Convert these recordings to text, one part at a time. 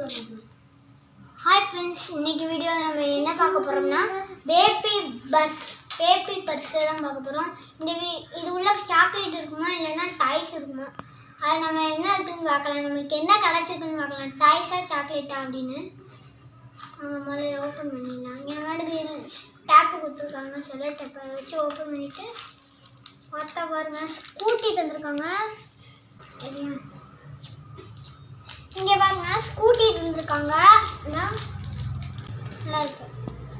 Hi friends இன்னைக்கு video நம்ம என்ன பார்க்க போகிறோம்னா பேபி பர்ஸ் பேபி பர்ஸ் தான் பார்க்க போகிறோம் இந்த வீ இது உள்ள சாக்லேட் இருக்குமா இல்லைன்னா டாய்ஸ் இருக்குமா? அது நம்ம என்ன இருக்குன்னு பார்க்கலாம். நம்மளுக்கு என்ன கிடச்சிருக்குன்னு பார்க்கலாம். டாய்ஸாக சாக்லேட்டா அப்படின்னு அவங்க முதல்ல ஓப்பன் பண்ணிடலாம். இங்கே மாதிரி டேப்பு கொடுத்துருக்காங்க. சில டேப்பை வச்சு ஓப்பன் பண்ணிவிட்டு பார்த்தா பாருங்கள் ஸ்கூட்டி தந்திருக்காங்க. சரியா? இங்கே பாருங்க ஸ்கூட்டி தந்திருக்காங்க. நல்லா இருக்கு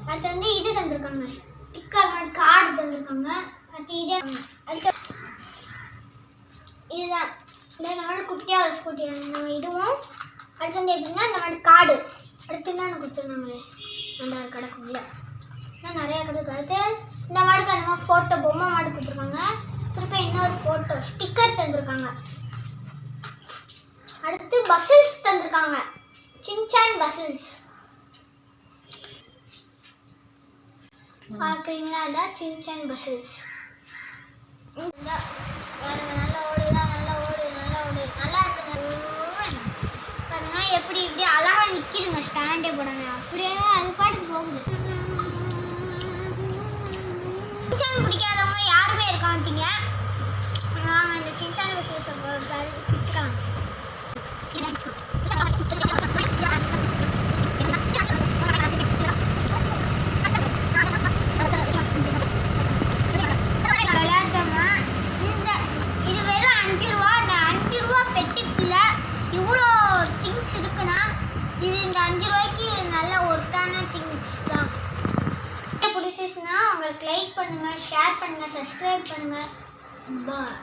அடுத்து வந்து இது தந்திருக்காங்க. ஸ்டிக்கர் மாதிரி கார்டு தந்திருக்காங்க. அடுத்து இது அடுத்து இதுதான். இந்த மாதிரி குட்டியாக ஒரு ஸ்கூட்டி இதுவும் அடுத்து வந்து எப்படின்னா இந்த மாதிரி கார்டு அடுத்து என்ன கொடுத்துருந்தாங்களே. ரெண்டாயிரம் கிடக்குள்ள. இன்னும் நிறையா கிடக்கு. அடுத்து இந்த மாடுக்கு அந்த மாதிரி ஃபோட்டோ பொம்மை மாடு கொடுத்துருக்காங்க. திருப்பி இன்னொரு ஃபோட்டோ ஸ்டிக்கர் தந்திருக்காங்க. அடுத்து பஸ்ஸஸ் தந்திருக்காங்க. Shinchan puzzles. பார்க்குறீங்களா அதான் சின்சான் பசில்ஸ். இந்த நல்லா ஓடுதா? நல்லா ஓடு நல்லா ஓடு. நல்லா இருக்குங்க பாருங்க எப்படி இப்படி அழகா நிற்கிதுங்க ஸ்டாண்டே போடாங்க அப்படியே அது பாட்டுக்கு போகுது. சின்சான் பிடிக்காதவங்க யாருமே இருக்க மாட்டீங்க. இந்த சின்சான் பசில்ஸ் நம்மளுக்கு உங்களுக்கு லைக் பண்ணுங்கள் ஷேர் பண்ணுங்கள் சப்ஸ்கிரைப் பண்ணுங்கள் பாய்